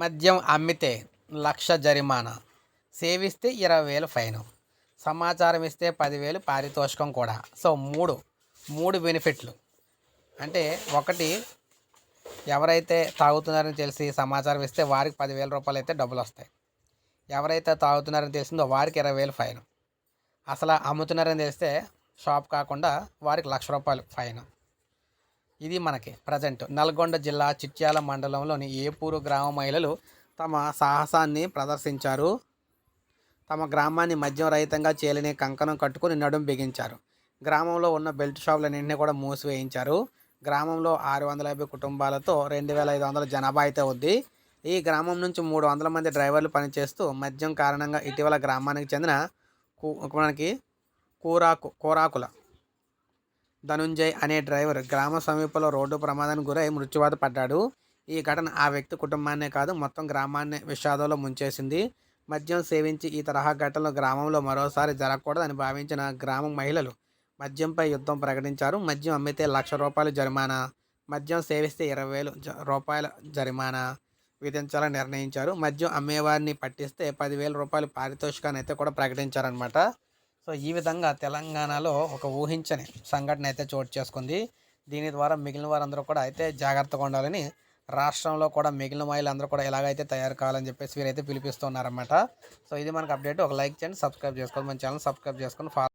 మద్యం అమ్మితే లక్ష జరిమానా. సేవిస్తే ఇరవై వేలు ఫైన్. సమాచారం ఇస్తే పదివేలు పారితోషికం కూడా. సో మూడు. మూడు బెనిఫిట్లు. అంటే ఒకటి ఎవరైతే తాగుతున్నారని తెలిసి సమాచారం ఇస్తే వారికి పదివేల రూపాయలు అయితే డబ్బులు వస్తాయి. ఎవరైతే తాగుతున్నారని తెలిసిందో వారికి ఇరవై వేలు ఫైన్. అసలు అమ్ముతున్నారని తెలిస్తే షాప్ కాకుండా వారికి లక్ష రూపాయలు ఫైన్. ఇది మనకి ప్రజెంట్. నల్గొండ జిల్లా చిట్యాల మండలంలోని ఏపూరు గ్రామ మహిళలు తమ సాహసాన్ని ప్రదర్శించారు. తమ గ్రామాన్ని మద్యం రహితంగా చేలిని కంకణం కట్టుకుని నడుం బిగించారు. గ్రామంలో ఉన్న బెల్ట్ షాపులన్నింటినీ కూడా మూసివేయించారు. గ్రామంలో ఆరు వందల యాభై కుటుంబాలతో రెండు వేల ఐదు వందల జనాభా అయితే ఉంది. ఈ గ్రామం నుంచి మూడు వందల మంది డ్రైవర్లు పనిచేస్తూ మద్యం కారణంగా ఇటీవల గ్రామానికి చెందిన కూ మనకి కూరాకు కూరాకుల ధనుంజయ్ అనే డ్రైవర్ గ్రామ సమీపంలో రోడ్డు ప్రమాదానికి గురై మృత్యువాత పడ్డాడు. ఈ ఘటన ఆ వ్యక్తి కుటుంబాన్నే కాదు మొత్తం గ్రామాన్ని విషాదంలో ముంచేసింది. మద్యం సేవించి ఈ తరహా ఘటనలు గ్రామంలో మరోసారి జరగకూడదని భావించిన గ్రామ మహిళలు మద్యంపై యుద్ధం ప్రకటించారు. మద్యం అమ్మితే లక్ష రూపాయలు జరిమానా. మద్యం సేవిస్తే ఇరవై వేలు జ- రూపాయల జరిమానా విధించాలని నిర్ణయించారు. మద్యం అమ్మేవారిని పట్టిస్తే పదివేల రూపాయలు పారితోషికాన్ని అయితే కూడా ప్రకటించారనమాట సో ఈ విధంగా తెలంగాణలో ఒక ఊహించని సంఘటన అయితే చోటు చేసుకుంది. దీని ద్వారా మిగిలిన వారందరూ కూడా అయితే జాగ్రత్తగా ఉండాలని రాష్ట్రంలో కూడా మిగిలిన మహిళలందరూ కూడా ఎలాగైతే తయారు కావాలని చెప్పేసి వీరైతే పిలిపిస్తున్నారన్నమాట. సో ఇది మనకు అప్డేట్. ఒక లైక్ చేయండి సబ్స్క్రైబ్ చేసుకోండి. మన ఛానల్ సబ్స్క్రైబ్ చేసుకొని ఫాలో